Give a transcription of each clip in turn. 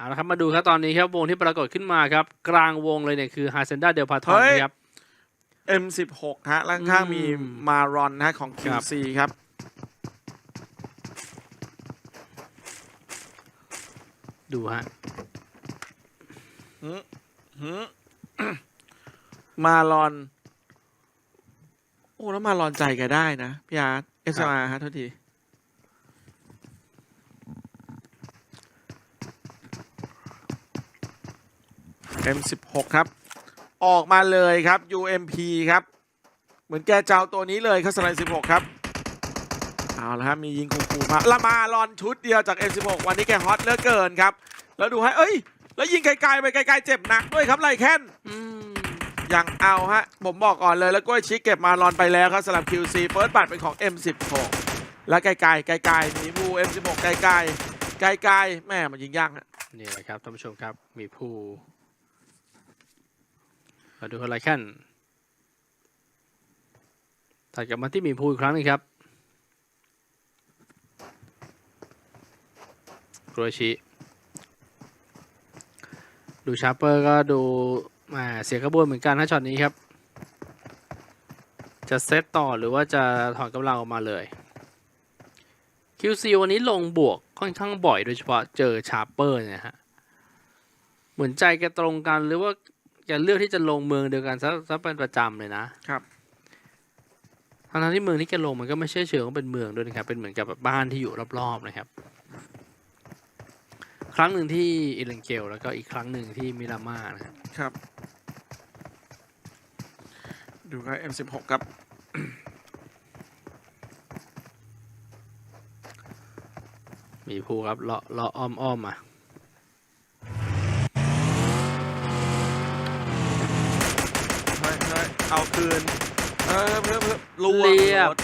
เอาละครับมาดูครับตอนนี้ครับวงที่ปรากฏขึ้นมาครับ กลางวงเลยเนี่ยคือฮาเซนดาเดลพาทอนเฮ้ยนะครับ M16 ฮะแล้วข้างๆมีอืมมารอนนะฮะของครับ QC ครับ ดูฮะหืมมารอน โอ้ แล้วมารอนใจแกได้นะ พี่อาร์ตเอสอาร์ฮะโทษที M16 ครับ ออกมาเลยครับ UMP ครับ เหมือนแกเจ้าตัวนี้เลยครับสไลด์16 ครับเอาละครับมียิงคูๆมาละมารอนชุดเดียวจาก M16 วันนี้แกฮอตเหลือเกินครับ แล้วดูให้เอ้ย แล้วยิงไกลๆไปไกลๆเจ็บหนักด้วยครับไรแค้นอืมยังเอาฮะ ผมบอกก่อนเลยแล้วกล้วยชิกเก็บมารอนไปแล้วครับสำหรับ QC เฟิร์สบัตเป็นของ M16 แล้วไกลๆไกลๆมีบู M16 ไกลๆไกลๆแม่มันยิงยากฮะนี่แหละครับท่านผู้ชมครับมีผู้ มาดูอะไรแค่นถัดกลับมาที่มีภูอีกครั้งนึงครับโกรชิ ดูชาร์เปอร์ก็ดูมาเสียกระบวนเหมือนกันนะช็อตนี้ครับ จะเซตต่อหรือว่าจะถอนกำลังออกมาเลย QC วันนี้ลงบวกค่อนข้างบ่อยโดยเฉพาะเจอชาร์เปอร์เนี่ยฮะ เหมือนใจแกตรงกันหรือว่า แกเลือกที่จะลงเมืองเดียวกันซะซะเป็นประจำเลยนะครับทั้งๆที่เมืองที่แกลงมันก็ไม่ใช่เชิงว่าเป็นเมืองด้วยนะครับ เป็นเหมือนกับแบบบ้านที่อยู่รอบๆนะครับ ครั้งหนึ่งที่อิเลนเกลแล้วก็อีกครั้งหนึ่งที่มิรามานะครับครับ ดูครับ M16 ครับมีภูครับเลาะเลาะอ้อมอ้อมๆมา เฮ้ย เฮ้ยเอาคืน เออเพิ่มเพิ่มรัวเรียบหมด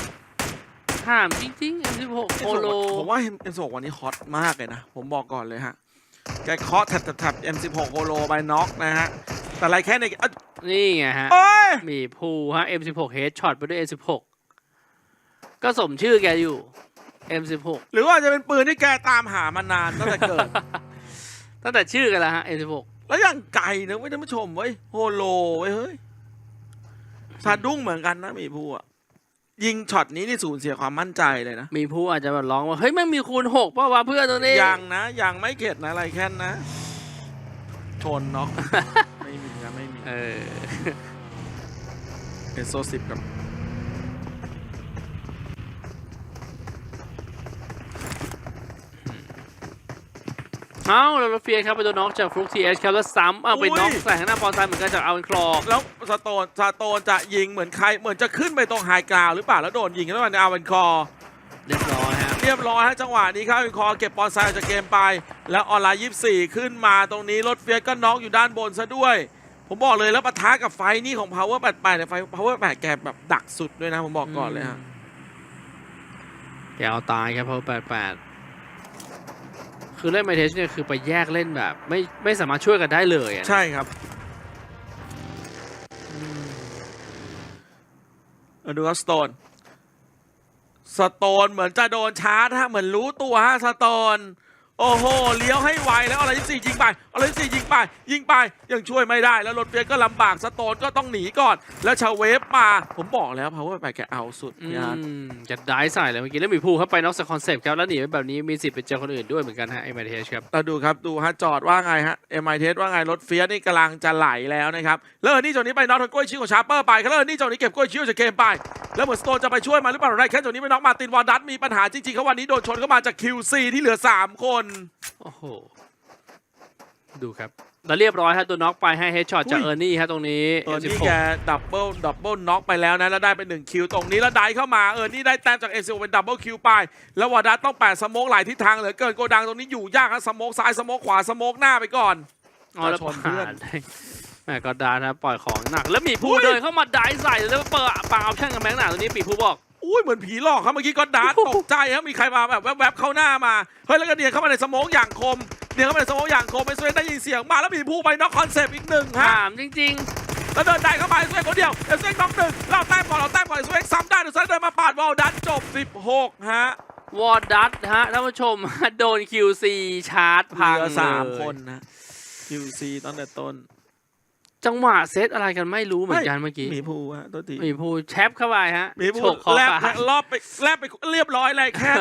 ถามจริงๆ M16 โคโล ผมว่า M16 วันนี้ฮอตมากเลยนะ ผมบอกก่อนเลยฮะ แกเคาะแท็บแท็บ M16 โฮโลไปน็อกนะฮะ แต่อะไรแค่ในเอ้ยนี่ไงฮะโอ้ยมีภูฮะ M16 Headshot ไปด้วย M16 ก็สมชื่อแกอยู่ M16 หรือว่าจะเป็นปืนที่แกตามหามานานตั้งแต่เกิด ตั้งแต่ชื่อกันแล้วฮะ M16 แล้วอย่างไกลนะเว้ยท่านผู้ชมเว้ยโฮโลเว้ยเฮ้ย สะดุ้งเหมือนกันนะหมีภูอะยิงช็อตนี้นี่สูญเสียความมั่นใจเลยนะมีผู้อาจจะแบบร้องว่า เฮ้ยแม่งมีคูณหกป่าวะเพื่อนตรงนี้ยังนะยังไม่เข็ดนะอะไรแค่นนะ ชนน็อก ไม่มีนะไม่มีเออเอโซสิบกับ เอ้าแล้วรถเฟียร์ครับไปโดนน็อกจากฟลุกทีเอชครับแล้วซ้ำเอาไปน็อกใส่ข้างหน้าปอนไซด์เหมือนกันจากเอาเวนคลอแล้วสโตนสโตนจะยิงเหมือนใครเหมือนจะขึ้นไปตรงไฮกราวหรือเปล่าแล้วโดนยิงแล้วมันเอาเป็นคอเรียบร้อยฮะเรียบร้อยฮะจังหวะนี้ครับเป็นคอเก็บบอลไซด์ออกจากเกมไป แล้วออนไลน์ยี่สี่ขึ้นมาตรงนี้รถเฟียสก็น็อกอยู่ด้านบนซะด้วย ผมบอกเลยแล้วปะทะกับไฟนี่ของ power 88เนี่ยไฟ power 88แกแบบดักสุดด้วยนะผมบอกก่อนเลยฮะแกเอาตายครับเพราะแปดแปด คือเล่นไมเทสเนี่ยคือไปแยกเล่นแบบ ไม่ไม่สามารถช่วยกันได้เลยอะนะใช่ครับมาดูครับสโตน สโตนเหมือนจะโดนชาร์จฮะเหมือนรู้ตัวฮะสโตน โอ้โห เลี้ยวให้ไวแล้วอะไรที่สี่ยิงไปอะไรที่สี่ยิงไป ยิงไป ยังช่วยไม่ได้ แล้วรถเฟียสก็ลำบาก สโตนก็ต้องหนีก่อน แล้วชาเวฟมา ผมบอกแล้วพาวเวอร์ไปแกเอาสุดอืพี่อาร์ตมจะได้ใส่เลยเมื่อกี้แล้วมีผู้เข้าไปน็อกจากคอนเซปต์ครับ แล้วหนีไปแบบนี้มีสิทธิ์ไปเจอคนอื่นด้วยเหมือนกันฮะไอไมเทสครับเราดูครับ ดูฮะจอดว่าไงฮะเอ็มไอเทสว่าไง รถเฟียสนี่กำลังจะไหลแล้วนะครับแล้วเออร์นี่จงนี้ไปน็อกทางกล้วยชิ้วของชาร์เปอร์ไปครับแล้วเออร์นี่จงนี้เก็บกล้วยชิ้วจากเกมไปแล้วเหมือนสโตนจะไปช่วยมาหรือเปล่าได้แค่จงนี้ไปน็อกมาร์ตินวอร์ดัตมีปัญหาจริงๆเขาวันนี้โดนชนเข้ามาจาก QC ที่เหลือ 3 คนโอ้โห ดูครับ แล้วเรียบร้อยฮะตัวน็อกไปให้เฮดช็อตจากอุ้ยเออร์นี่ฮะตรงนี้เออ M16 นี่แกดับเบิลดับเบิลน็อกไปแล้วนะแล้วได้เป็น1คิวตรงนี้แล้วได้เข้ามาเออนี่ได้แต้มจากเอซิโอเป็นดับเบิลคิวไป แล้ววอร์ดัตต้องแปดสโมกหลายทิศทางเหลือเกินโกดังตรงนี้อยู่ยากครับสโมกซ้ายสโมกขวาสโมกหน้าไปก่อนอ๋อแล้วจะชนเพื่อนผ่านได้แหมก็ดานะปล่อยของหนัก แล้วมีผู้อุ้ยเดินเข้ามาได้ใส่แล้วเปิดปาเอาแช่งกับแมงหนาตัวนี้ปีผู้บอก อุ้ยเหมือนผีหลอกครับเมื่อกี้ก็ดาร์ตตกใจครับมีใครมาแบบแวบๆเข้าหน้ามาเฮ้ยแล้วก็เดียนเข้ามาในสโมกอย่างคมเดียนเข้ามาในสโมกอย่างคมไอ้สเวนได้ยินเสียงมาแล้วมีผู้ไปน็อกคอนเซปต์อีกหนึ่งฮะถามจริงแล้วเดินได้เข้ามาไอ้สเวนคนเดียวไอ้สเวนน็อกหนึ่งเราแต้มก่อนเราแต้มก่อนไอ้สเวนซ้ำได้ดูซ้ายเดินมาปาดวอลดันจบ 16 ฮะวอร์ดัตฮะท่านผู้ชมโดน QC ชาร์จพังเหลือสามเลยคนนะ QC ตั้งแต่ต้น จังหวะเซตอะไรกันไม่รู้เหมือนกันเมื่อกี้หมีภูฮะตัวทีมีผู้แชปเข้าไปฮะหมีภูฉกคอแลบขาดรอบไปแลบไปเรียบร้อยเลยแค่น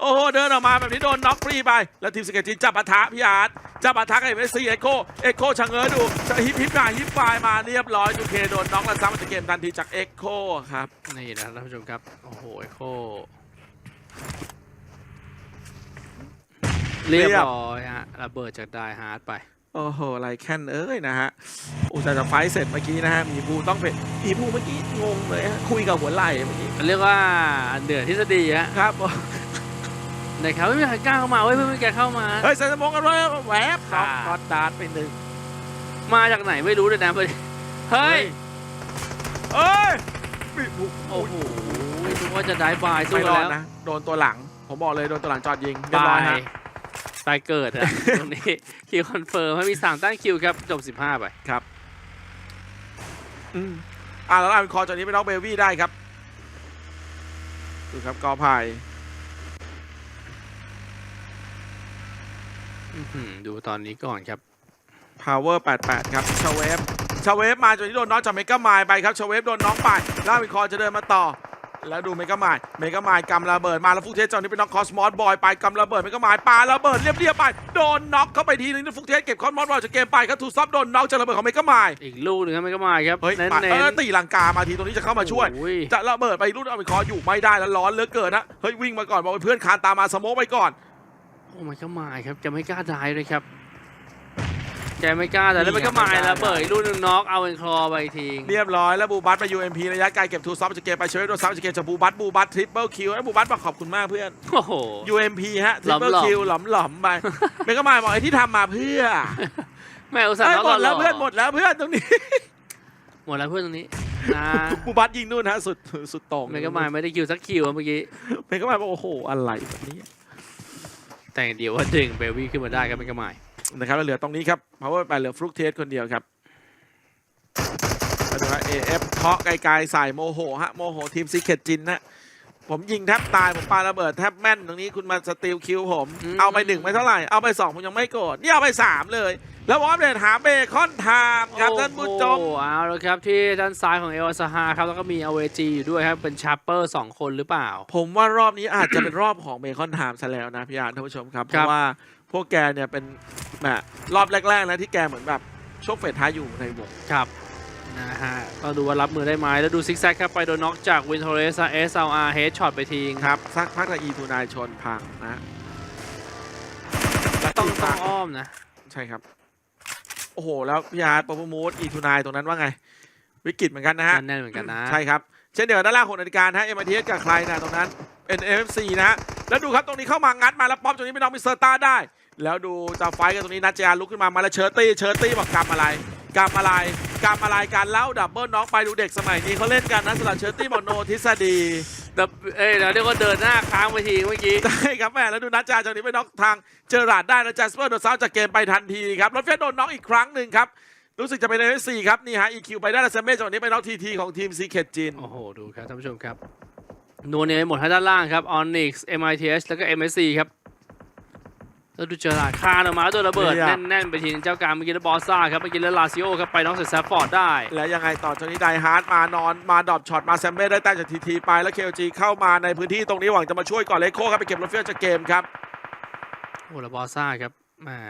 โอ้โหเดินออกมาแบบนี้โดนน็อกฟรีไป แล้วทีมสเกตจินจับปะทะพี่อาร์ตจับปะทะกับเอ็มเอสซีเอ็กโคเอ็กโคชะเง้อดูจะฮิปฮิปมาฮิปไฟมาเรียบร้อยดูเคโดนน็อกแล้วซ้ำจากเกมทันทีจากเอ็กโคครับนี่นะท่านผู้ชมครับโอ้โหเอโคเรียบร้อยฮะระเบิดจากไดฮาร์ดไป โอ้โหไรแค่นเอ้ยนะฮะอุตส่าห์จะไฟท์เสร็จเมื่อกี้นะฮะหมีภูต้องเป็นหมีภูเมื่อกี้งงเลยฮะคุยกับหัวไหล่เมื่อกี้เรียกว่าเดือดทฤษฎีฮะครับนะครับไม่มีใครกล้าเข้ามาเว้ยไม่มีใครเข้ามาเฮ้ยใส่สมองกันไว้แหวบน็อกค่ะก็อดดาร์ดไปหนึ่งมาจากไหนไม่รู้เลยนะเฮ้ยเฮ้ยเอ้ยหมีภูโอ้โหนึกว่าจะได้บายสู้ไม่รอแล้ดวนะโดนตัวหลัง ผมบอกเลยโดนตัวหลังจอดยิงเรียบร้บาอยยฮะ ตายเกิดอะตรงนี้คิวคอนเฟิร์มให้มีสามตั้งคิวครับ จบ15ไป ครับอืมอ่าแล้วเอาคอจากนี้ไปน็อกเบวี่ได้ครับ ดูครับกอไผ่อื้อหือดูตอนนี้ก่อนครับ พาวเวอร์88 ครับชาเวฟชาเวฟมาจนที่โดนน็อกจากเมกามายไปครับชาเวฟโดนน็อกไปแล้ววิคอจะเดินมาต่อ แล้วดูเมกามายเมกามายกำระเบิดมาแล้วฟุกเทสจอนนี้เป็นน็อกคอสมอสบอยไปกำระเบิดเมกามายปาระเบิดเรียบๆไปโดนน็อกเข้าไปทีนึงแล้วฟุกเทสเก็บคอสมอสบอยจากเกมไปครับทูซับโดนน็อกจากระเบิดของเมกามายอีกลูกหนึ่งครับไม่ก็มาครับเฮ้ยเน้นปาเน้เออตีลังกามาทีตรงนี้จะเข้ามาช่วยโอ้ยจะระเบิดไปรุ่นเอาไปคออยู่ไม่ได้แล้วร้อนเหลือเกินนะเฮ้ยวิ่งมาก่อนบอกให้เพื่อนคานตามมาสโมกไปก่อนโอ้ไม่ก็มาครับจะไม่กล้าได้เลยครับ แกไม่กล้าแต่แล้วไม่ก็มาระเบิดอีกลูกหนึ่งน็อกเอาเอ็นคลอไปอีกทีเรียบร้อยแล้วบูบัตมา UMP ระยะไกลเก็บทูซอฟจากเกมไปเชฟโดนซับจากเกมจากบูบัตบูบัตทริปเปิลคิวแล้วบูบัตบอกขอบคุณมากเพื่อนโอ้โห UMP ฮะทริปเปิลหลอมๆคิวหลอมหลอมๆไปไม่ก็มาบอกไอ้ที่ทำมาเพื่อแม่อุตส่าเอ้ห์ยน็อกหมดแล้วหล่เพื่อนหมดแล้วเพื่อนตรงนี้หมดแล้วเพื่อนตรงนี้นะบูบัตยิงนู่นฮะสุดสุดโต่งไม่ก็มาไม่ได้คิวสักคิวอะเมื่อกี้ไม่ก็มาบอกโอ้โหอะไรแบบนี้ แต่อย่างเดียวว่าดึงเบลวี่ขึ้นมาได้ครับไม่ก็มา นะครับแล้วเหลือตรงนี้ครับ power ไปเหลือฟลุกเทสคนเดียวครับมาดูฮะ AF เคาะไกลๆใส่โมโหฮะโมโหทีมซีเคตจินนะผมยิงแทบตาย ผมปาระเบิดแทบแม่นตรงนี้คุณมาสติลคิวผมอืมเอาไปหนึ่งไม่เท่าไหร่ เอาไปสองผมยังไม่โกรธนี่เอาไปสามเลย แล้ววอฟเดนหาเบคอนไทม์ครับท่านผู้ชมโอ้โหเอาแล้วครับที่ด้านซ้ายของเอลซาฮาครับ แล้วก็มีอเวจีอยู่ด้วยครับ เป็นชาร์เปอร์สองคนหรือเปล่า ผมว่ารอบนี้อาจจะเป็นรอบของเบคอนไทม์ซะแล้วนะพี่อาร์ตท่านผู้ชมครับ เพครับราะว่า พวกแกเนี่ยเป็นแบบรอบแรกๆนะที่แกเหมือนแบบช่วงเฟสท้ายอยู่ในวงครับนะฮะก็ดูว่ารับมือได้ไหมแล้วดูซิกแซกครับไปโดนน็อกจากวินโทเรสเอสเอลอาร์เฮดช็อตไปทิ้งครับสักพักละอีทูนายชนพังนะและต้องตีต้อตางอ้อมนะ ใช่ครับ โอ้โห แล้วพี่อาร์ตปอปมูดอีทูนายตรงนั้นว่าไง วิกฤตเหมือนกันนะฮะแน่นๆเหมือนกันนะ ใช่ครับ เช่นเดียวกับด้านล่างของนาฬิกานะฮะเอ็มทีเอสกับใครนะตรงนั้นเป็น NFC นะฮะแล้วดูครับตรงนี้เข้ามางัดมาแล้วป๊อปตรงนี้เป็นน้องมิสเตอร์ต้าได้ แล้วดูจะไฟกันตรงนี้นัดเจียลุกขึ้นมามาแล้วเชอร์ตี้เชอร์ตี้บอกกำอะไรกำอะไรกำอะไรการเล่าดับเบิลน็อกไปดูเด็กสมัยนี้เขาเล่นกันนะสำหรับเชอร์ตี้บอกโนทฤษฎีแต่เอ้ยเราเรียว่าเดินหน้าค้างไปทีเมื่อกี้ได้ครับแม่แล้วดูนัดจาจากนี้ไปน็อกทางเจอราร์ดได้นะจัสเปอร์โดนซ้ำจากเกมไปทันทีครับรถเฟียสโดนน็อกอีกครั้งหนึ่งครับรู้สึกจะเป็นในสี่ครับนี่ฮะ EQ ไปได้แล้วเซมเม่จากนี้ไปน็อกทีทีของทีมซีเคจินโอ้โหดูครับท่านผู้ชมครับนัวเนี่ยหมดทั้งด้านล่างครับ Onyx MITH แล้วก็ MSC ครับ แล้วดูเจอราดคานออกมาโดนระเบิดเนี่ยแน่นๆ ไปทีนึงเจ้าการเมื่อกี้แล้วบอสซ่าครับเมื่อกี้แล้วลาซิโอครับไปน้องเซตแซฟฟอร์ดได้ แล้วยังไงต่อจากนี้ไดฮาร์ดมานอนมาดรอปช็อตมาแซมเม่ได้แต้มจากทีทีไปแล้วเคลจีเข้ามาในพื้นที่ตรงนี้หวังจะมาช่วยก่อนเลโก้ครับไปเก็บรถเฟียสจากเกมครับโอ้แล้วบอสซ่าครับแหมา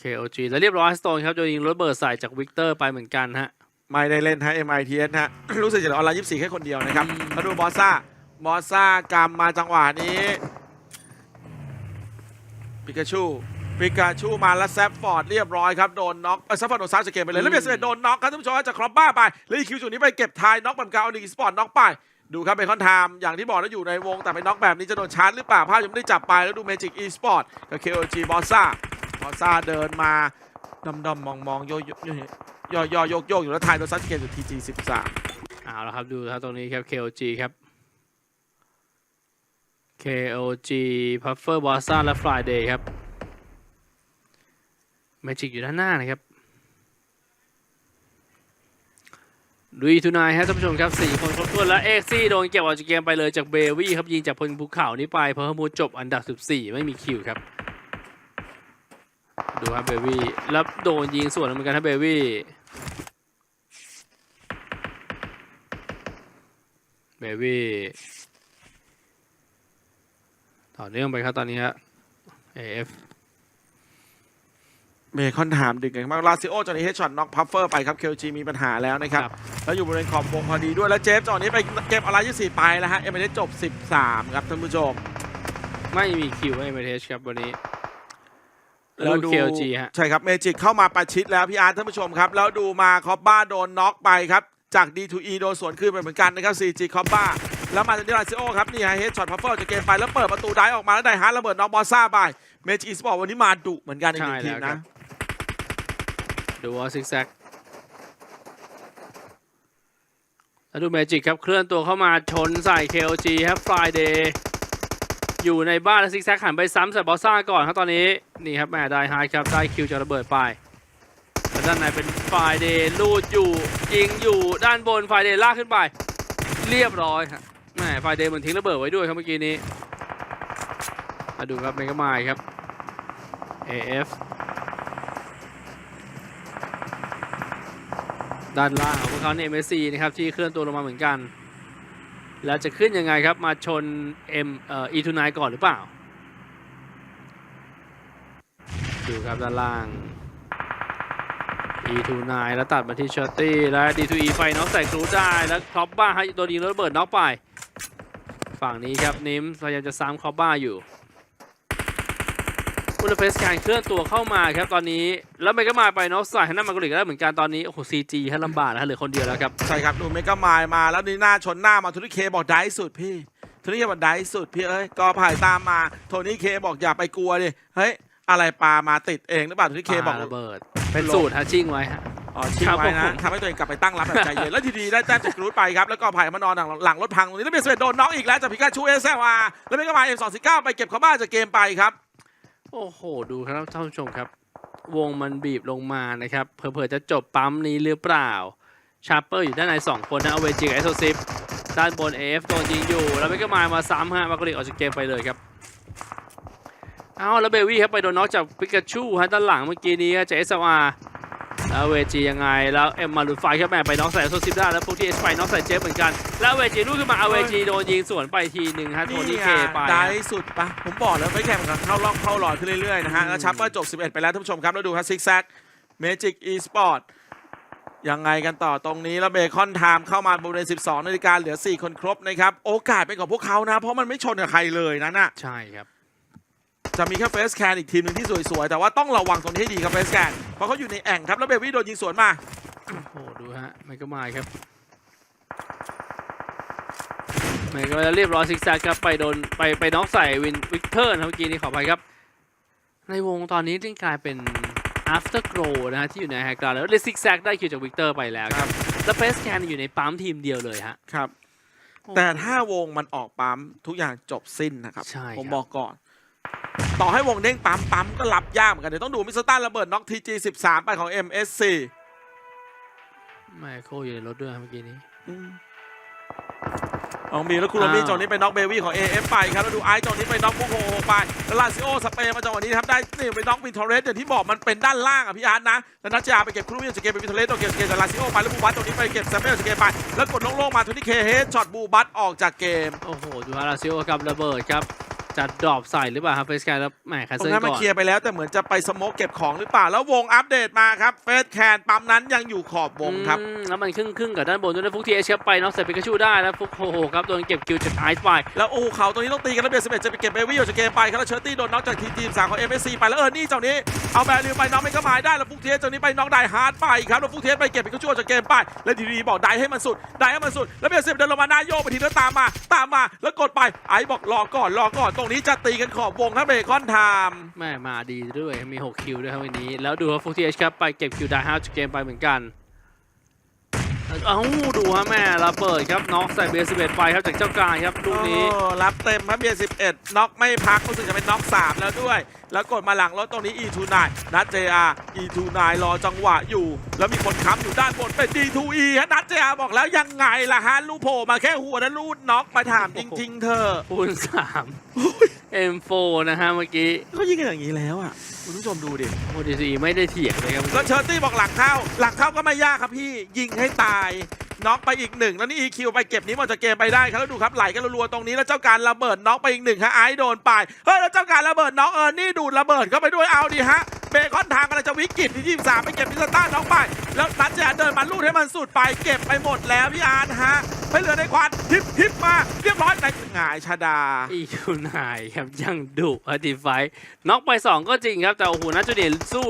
KOG แล้วเรียบร้อยสโตนครับจะยิงระเบิดใส่จากวิกเตอร์ไปเหมือนกันฮะไม่ได้เล่นฮะ MITS ฮะ รู้สึกจะเหลือออนไลน์24 แค่คนเดียวนะครับอืมมาดูบอสซ่าบอสซ่ากำมาจังหวะนี้ ปิกาชูปิกาชูมาแล้วแซฟฟอร์ดเรียบร้อยครับโดนน็อกเออแซฟฟอร์ดโดนซ้ำจากเกมไปเลยแล้วเบียร์เสโดนน็อกครับท่านผู้ชมจากครอบบ้าไปแล้วอีคิวจุดนี้ไปเก็บทายน็อกบบเก่าอีกสปอร์ตน็อกไปดูครับเบคอนไทม์อย่างที่บอกแล้วอยู่ในวงแต่ไปน็อกแบบนี้จะโดนชาร์จหรือเปล่าภาพยังไม่ได้จับไปแล้วดูเมจิกอีสปอร์ตกับ KOG บอสซ่าบอสซ่าเดินมาดำดำมองมองโยโยโยโยโยกโยกอยู่แล้วทายโดนซัดจากเกมอยู่ TG 13เอาละครับดูครับตรงนี้ครับ KOG ครับ KOG Puffer b o s s a และ Friday ครับ Magic อยู่ด้านหน้านะครับลุยทูนายฮะท่านผู้ชมครับสี่คนครบถ้วนแล้วเอ็กซี่โดนเก็บออกจากเกมไปเลยจากเบวี่ครับยิงจากพลภูเขานี้ไปเพอร์มูจบอันดับ 14 ไม่มีคิวครับ ดูครับเบวี่แล้วโดนยิงสวนเหมือนกันครับเบวี่เบวี่ ต่อเนื่องไปครับตอนนี้ฮะเอฟเบคอนถามดึงกันมากลาซิโอจอนนี้เฮดช็อตน็อกพัฟเฟอร์ไปครับเคลจีมีปัญหาแล้วนะครับ แล้วอยู่บริเวณขอบวงพอดีด้วย แล้วเจฟจอนนี้ไปเก็บอะไรยี่สี่ไปแล้วฮะเอ็มเอจบ 13 ครับท่านผู้ชม ไม่มีคิวให้เมเทชครับวันนี้แล้แล้ววดูเคลจีฮะใช่ครับเมจิกเข้ามาประชิดแล้วพี่อาร์ตท่านผู้ชมครับ แล้วดูมาคอบบ้าโดนน็อกไปครับ จาก D2E โดนสวนคืนไปเหมือนกันนะครับ 4G คอบบ้าแล้วมาจากดิลาซิโอครับ นี่ฮะเฮดช็อตพัฟเฟอร์จากเกมไปแล้วเปิดประตูได้ออกมาแล้วได้ฮาร์ดระเบิดน็อกบอสซ่าไปเมจิกอีสปอร์ตวันนี้มาดุเหมือนกันอีกหนึ่งใช่ทีมแล้วครันะบดูว่าซิกแซกแล้วดูเมจิกครับเคลื่อนตัวเข้ามาชนใส่ KOG ครับฟ i ายเดย์อยู่ในบ้านแล้วซิกแซกหันไปซ้ำใส่บอสซ่าก่อนครับตอนนี้นี่ครับแหม่ได้ไฮครับได้คิวจากระเบิดไปแล้ว ด้านในเป็นฟายเดย์ลูดอยู่ยิงอยู่ด้านบนฟายเดย์ลากขึ้นไป เรียบร้อยครับแม่ฟายเดย์เหมือนทิ้งระเบิดไว้ด้วยครับเมื่อกี้นี้มาดูครับเมกามายครับ AF ด้านล่างของพวกเขาเนี่ย MSC นะครับที่เคลื่อนตัวลงมาเหมือนกัน แล้วจะขึ้นยังไงครับมาชน M เอ่อ E29 ก่อนหรือเปล่า ดูครับด้านล่าง E29 แล้วตัดมาที่ชอตตี้แล้ว D2E ไฟน็อกใส่กรูได้แล้วครอบบ้าให้โดนยิงแล้วระเบิดน็อกไป ฝั่งนี้ครับนิมพยายามจะซ้ำครอบบ้าอยู่อุลเฟสการเคลื่อนตัวเข้ามาครับตอนนี้ แล้วมันก็มาไปเนาะใส่ฮันนามากุลิกได้เหมือนกันตอนนี้ โอ้โหซีจีให้ลำบากนะฮะเหลือคนเดียวแล้วครับ ใช่ครับดูเมกามายมาแล้วนี่หน้าชนหน้ามาโทนี่เคบอกได้สุดพี่โทนี่เคบอกได้สุดพี่เอ้ยกอผ่ายตามมา โทนี่เคบอกอย่าไปกลัวดิ เฮ้ย อะไรปลามาติดเองหรือเปล่าโทนี่เคบอกปาระเบิด เป็นสูตรฮะชิ่งไว้ฮะ อ๋อชิงครับไว้ผนะมทำให้ตัวเองกลับไปตั้งรับแบบใจเย็น แล้วทีดีได้แต้มจากกรูดไปครับ แล้วก็ผ่ายมานอนหลังหลังรถพังตรงนี้แล้วเบสเวดโดนน็อกอีกแล้วจากพิกาชูเอสเออาแล้วเมกามายเอ็มสองสี่เก้าไปเก็บเขาบ้านจากเกมไปครับ โอ้โห ดูครับท่านผู้ชมครับ วงมันบีบลงมานะครับเผลอๆจะจบปั๊มนี้หรือเปล่าชาร์เปอร์อยู่ด้านใน 2 คนนะเอาเวจิกับเอสโซซิฟด้านบนเอฟโดนยิงอยู่ แล้วเมกามายมาซ้ำฮะมากุลิกออกจากเกมไปเลยครับ เอาแล้วเบวี่ครับไปโดนน็อกจากปิกาชูฮะด้านหลังเมื่อกี้นี้จากเอสอาร์แล้วเวจียังไงแล้วเอ็มมาหลุดไฟครับแม่ไปน็อกใส่เอสโซซิฟได้แล้วพวกที่เอสไปน็อกใส่เจฟเหมือนกัน แล้วเวจีลูกขึ้นมาเอาเวจีโดนยิงสวนไปทีหนึ่งฮะโทนี่เคไปได้ฮะสุดปะผมบอกแล้วไม่แข่งกันเข้าล่องเข้าหลอดขึ้นเรื่อยๆนะฮะแล้วชัปเปอร์จบ 11 ไปแล้วท่านผู้ชมครับแล้วดูครับซิกแซกเมจิกอีสปอร์ตยังไงกันต่อตรงนี้ แล้วเบคอนไทม์เข้ามาบริเวณ 12 นาฬิกาเหลือ 4 คนครบนะครับ โอกาสเป็นของพวกเขานะ เพราะมันไม่ชนกับใครเลยนะน่ะใช่ครับ จะมีแค่เฟสแคนอีกทีมหนึ่งที่สวยๆ แต่ว่าต้องระวังตรงนี้ให้ดีครับเฟสแคนเพราะเขาอยู่ในแอ่งครับ แล้วเบวี่โดนยิงสวนมา โอ้โห ดูฮะมันก็มาครับมันก็จะเรียบร้อยซิกแซกครับไปโดนไปไปน็อกใส่วินวิกเตอร์นะเมื่อกี้นี้ขอไปครับ ในวงตอนนี้จึงกลายเป็น after grow นะฮะที่อยู่ในไฮกราวแล้วเลยซิกแซกได้คิวจากวิกเตอร์ไปแล้วครับแล้วเฟสแคนอยู่ในปั๊มทีมเดียวเลยฮะครับแต่ถ้าวงมันออกปั๊มทุกอย่างจบสิ้นนะครับใช่ผมครับบอกก่อน ต่อให้วงเด้งปั๊มปั๊มก็รับยากเหมือนกัน เดี๋ยวต้องดูมิสเตอร์ตันระเบิดน็อกทีจีสิบสามไปของ MSC ไมโครอยู่ในรถด้วยครับเมื่อกี้นี้ลองมีแล้วคูโรมิอ้าวจงนี้ไปน็อกเบวี่ของ AF ไปครับ แล้วดูไอซ์จงนี้ไปน็อกพวกโฮโฮไปแล้วลาซิโอสเปย์มาจังหวะนี้ทำได้นี่ไปน็อกวินทอร์เรสอย่างที่บอกมันเป็นด้านล่างอะพี่อาร์ตนะแล้วนัชยาไปเก็บคูโรมิจากเกมไปวินทอร์เรสโอเคเกมจากลาซิโอไปแล้วบูบัตตรงนี้ไปเก็บแซมเปิลจากเกมไปแล้วกดโล่งๆมาทุนที่เคเฮดช็อตบูบัตออกจากเกมโอ้โหดูฮาราซิโอกับระเบิดครับ จัดดรอปใส่หรือเปล่าครับเฟสแคนแล้วแหมคัสตรเซิงลนั้นมันก่อนเคลียร์ไปแล้วแต่เหมือนจะไปสโมกเก็บของหรือเปล่า แล้ววงอัปเดตมาครับเฟสแคนปั๊มนั้นยังอยู่ขอบวงครับ อืมแล้วมันครึ่งครึ่งๆกับด้านบนด้วยนะฟุกทีเอชครับไปน็อกใส่ปิกาชูได้แล้วฟุกโฮโหครับโดนเก็บคิวจากไอซ์ไป แล้วโอ้โหเขาตรงนี้ต้องตีกันแล้วเบียร์สิบเอ็ดจะไปเก็บเบวี่ออกจากเกมไปครับแล้วเชอร์ตี้โดนน็อกจากทีมทีมสามของเอ็มเอสซีไปแล้วเออนี่เจ้านี้เอาแบริวไปน็อกไม่ก็หมายได้แล้วฟุกเทสเจ้านี้ไปน็อกไดฮาร์ดไปครับแล้วฟุกเทสไปเก็บไปก็ชั่วจากเกมไปแล้วดีๆบอกไดให้มันสุดไดให้มันสุดแล้วเบียร์สิบเดินลงมาหน้าโยกไปทีแล้วตามมาตามมาแล้วกดไปไอ้บอกรอก่อนรอก่อนตรงนี้จะตีกันขอบวงครับเบคอนไทม์แม่มาดีด้วยมี 6 คิวด้วยครับวันนี้ แล้วดูว่าฟุกทีเอชครับไปเก็บคิวได้ห้าจากเกมไปเหมือนกัน เอ้าดูฮะแม่ระเบิดครับน็อกใส่เบสเบไปครับจากเจ้าการครับลูกนี้โอ้รับเต็มครับเบียร์11น็อกไม่พักรู้สึกจะเป็นน็อก3แล้วด้วย แล้วกดมาหลังรถตรงนี้ E29 นัด JR E29 รอจังหวะอยู่ แล้วมีคนค้ำอยู่ด้านบนเป็น D2E ฮะนัด JR บอกแล้วยังไงล่ะฮะลูกโผล่มาแค่หัวนั้นลูดน็อกมาถามจริงๆเธอะคูณสาม M4 นะฮะเมื่อกี้เขายิงกันอย่างนี้แล้วอะคุณผู้ชมดูดิโอดีซีไม่ได้เถียงเลยครับแล้วเชอร์ตี้บอกหลังเข้า หลังเข้าก็ไม่ยากครับพี่ยิงให้ตายน็อกไปอีกหนึ่งแล้วนี่ EQ ไปเก็บนี้หมดจากเกมไปได้ครับแล้วดูครับไหลกันรัวๆตรงนี้แล้วเจ้าการระเบิดน็อกไปอีกหนึ่งฮะไอซ์โดนไปเฮ้ยแล้วเจ้าการระเบิดน็อกเออนี่ดูดระเบิดเข้าไปด้วยเอาดิฮะ เบคอนทางกำลังจะวิกฤตที่ 23 ไปเก็บพิซซ่าน็อกไป แล้วนัดแจเดินมาลูดให้มันสุดไปเก็บไปหมดแล้วพี่อาร์ตฮะไม่เหลือในควันทิปทิปมา เรียบร้อยในหงายชาดา อียูนายครับยังดุอาร์ติไฟน็อกไปสองก็จริงครับ แต่โอ้โหนัทจูเนียร์สู้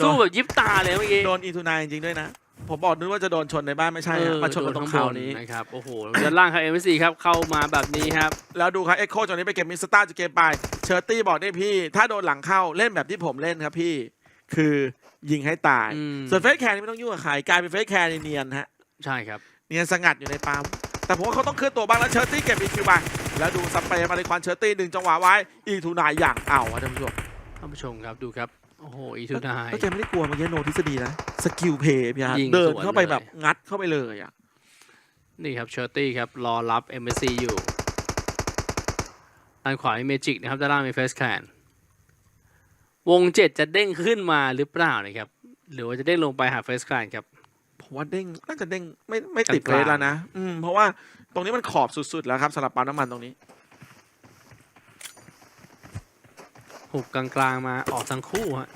สู้แบบยิบตาเลยเมื่อกี้ โดนอีทูนายจริงๆด้วยนะ ผมบอกนึกว่าจะโดนชนในบ้านไม่ใช่ฮะมาชนกับตรงเขานี้นะครับโอ้โหด้านล่างครับเอ็มซีครับเข้ามาแบบนี้ครับ แล้วดูครับเอ็กโคจนนี้ไปเก็บมิสต้าจากเกมไปเชอร์ตี้บอกได้พี่ ถ้าโดนหลังเข้าเล่นแบบที่ผมเล่นครับพี่ คือยิงให้ตายอืมส่วนเฟสแคร์นี่ไม่ต้องยุ่งกับใครกลายเป็นเฟสแคร์เนียนๆฮะใช่ครับเนียนสงัดอยู่ในปั๊มแต่ผมว่าเขาต้องเคลื่อนตัวบ้างแล้วเชอร์ตี้เก็บอีคิวไปแล้วดูสเปรย์มาในควันเชอร์ตี้ดึงจังหวะไว้อีทูนายอย่างเอาอะท่านผู้ชมท่านผู้ชมครับดูครับ โอ้โหอีทูนายก็แกไม่ได้กลัวเมื่อกี้โนทฤษฎีนะ สกิลเพย์พี่ฮะยิงเดินสวนเข้าไปเลย แบบงัดเข้าไปเลยอะ นี่ครับเชอร์ตี้ครับ รอรับ MSC อยู่ด้านขวามีเมจิกนะครับด้านล่างมีเฟสแคนวงเจ็ดจะเด้งขึ้นมาหรือเปล่านะครับ หรือว่าจะเด้งลงไปหาเฟสแคนครับ ผมว่าเด้งน่าจะเด้งไม่ไม่ติดกเฟลางๆ สแล้วนะ อืมเพราะว่าตรงนี้มันขอบสุดๆแล้วครับสำหรับปั๊มน้ำมันตรงนี้ หุบกลางๆมาออกทั้งคู่ฮะ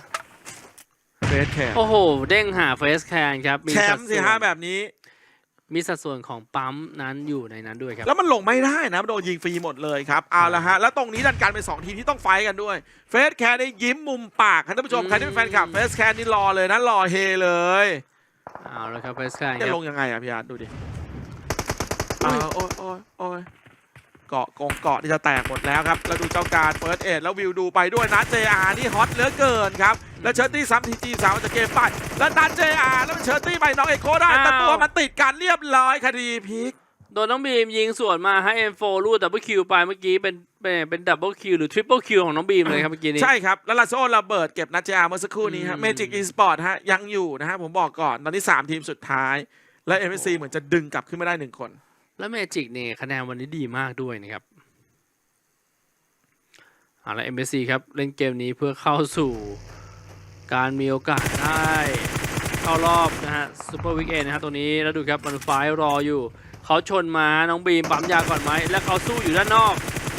เฟสแคร์โอ้โห เด้งหาเฟสแคนครับแชมป์สิฮะแบบนี้ มีสัดส่วนของปั๊มนั้นอยู่ในนั้นด้วยครับ แล้วมันลงไม่ได้นะโดนยิงฟรีหมดเลยครับเอาละฮะแล้วตรงนี้ดันการเป็นสองทีมที่ต้องไฟท์กันด้วยเฟสแคร์ได้ยิ้มมุมปากครับท่านผู้ชมอืม ใครที่เป็นแฟนคลับเฟสแคร์นี่รอเลยนะรอเฮเลยเอาละครับเฟสแคนจะครัลบงยังไงอะพี่อาร์ตดูดิอุ้ยอ่าโอ้ยโอ้ยโอ้ย เกาะกงเกาะที่จะแตกหมดแล้วครับ แล้วดูเจ้าการเฟิร์สเอ็ดแล้ววิวดูไปด้วยนะเจอานี่ฮอตเหลือเกินครับ แล้วเชอร์ตี้ซ้ำทีจีสามจากเกมไปแล้วนันเจอาแล้วมันเชอร์ตี้ไปน้องเอกโคได้แต่ตัวมันติดกันเรียบร้อยคดีพลิกโดนน้องบีมยิงสวนมาให้ M4 รูดดับเบิลคิวไปเมื่อกี้เป็นเป็นเป็นดับเบิลคิวหรือทริปเปิลคิวของน้องบีมเลยครับเมื่อกี้นี้ ใช่ครับ แล้วลาโซระเบิดเก็บนัดเจอาเมื่อสักครู่นี้ฮะอืมเมจิกอีสปอร์ตฮะยังอยู่นะฮะผมบอกก่อนตอนนี้ 3 ทีมสุดท้าย และ m อ c เหมือนจะดึงกลับขึ้นมาได้หนึ่งคน แล้วเมจิกเนี่ยคะแนนวันนี้ดีมากด้วยนะครับเอาละ MSC ครับเล่นเกมนี้เพื่อเข้าสู่การมีโอกาสได้เข้ารอบนะฮะซูเปอร์วิกเอนนะฮะตัวนี้แล้วดูครับมันไฟรออยู่ เขาชนมาน้องบีมปั๊มยาก่อนไหมแล้วเขาสู้อยู่ด้านนอก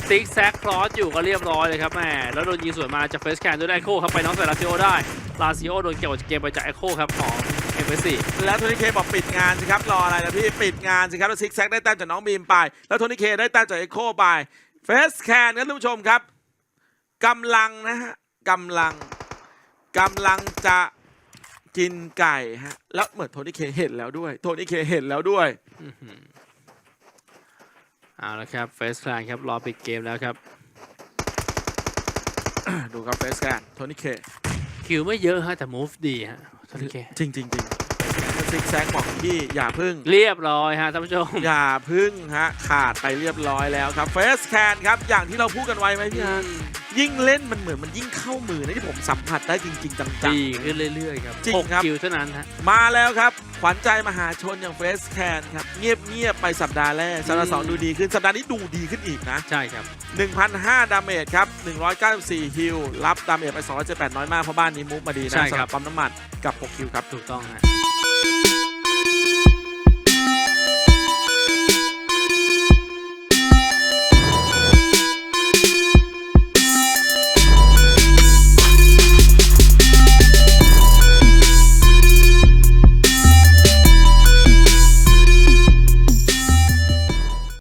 ซิกแซกคลอสอยู่ก็เรียบร้อยเลยครับแหมแล้วโดนยิงสวนมาจากเฟสแคนด้วยไอโคครับไปน้องใส่ลาซิโอได้ลาซิโอโดนเก็บออกจากเกมไปจากไอโคครับของ มเอสซีแล้วโทนี่เคบอกปิดงานสิครับรออะไรนะพี่ปิดงานสิครับแล้วซิกแซกได้แต้มจากน้องบีมไป แล้วโทนี่เคได้แต้มจากเอ็กโคไปเฟสแคนครับท่านผู้ชมครับกำลังนะฮะกำลังกำลังจะกินไก่ฮะแล้วเหมือนโทนี่เคเห็นแล้วด้วย โทนี่เคเห็นแล้วด้วยอื้อหือเอาละครับเฟสแคนครับรอปิดเกมแล้วครับ ดูครับเฟสแคนโทนี่เคคิวไม่เยอะฮะแต่ move ดีฮะ โอเคจริงจริงจริงซิกแซกบอกพี่อย่าพึ่ง เรียบร้อยฮะท่านผู้ชม อย่าพึ่งฮะ ขาดไปเรียบร้อยแล้วครับเฟสแคนครับ อย่างที่เราพูดกันไว้ไหมพี่ฮะ ยิ่งเล่นมันเหมือนมันยิ่งเข้ามือนะที่ผมสัมผัสได้จริง ๆ จัง ดีขึ้นเรื่อยๆครับจริงหกครับคิวเท่านั้นฮะ ๆ มาแล้วครับ ขวัญใจมหาชนอย่างเฟสแคนครับ เงียบ ๆ ไปสัปดาห์แรก สัปดาห์สองอืม ดูดีขึ้น สัปดาห์นี้ดูดีขึ้นอีกนะ ใช่ครับ 1,005 ดาเมจครับ 194 ฮิลรับดาเมจไป 278 น้อยมาก เพราะบ้านนี้มูฟมาดีนะใช่สำหครัรับบ ปั๊มน้ำมันกับ 6 คิวครับ ถูกต้องฮะ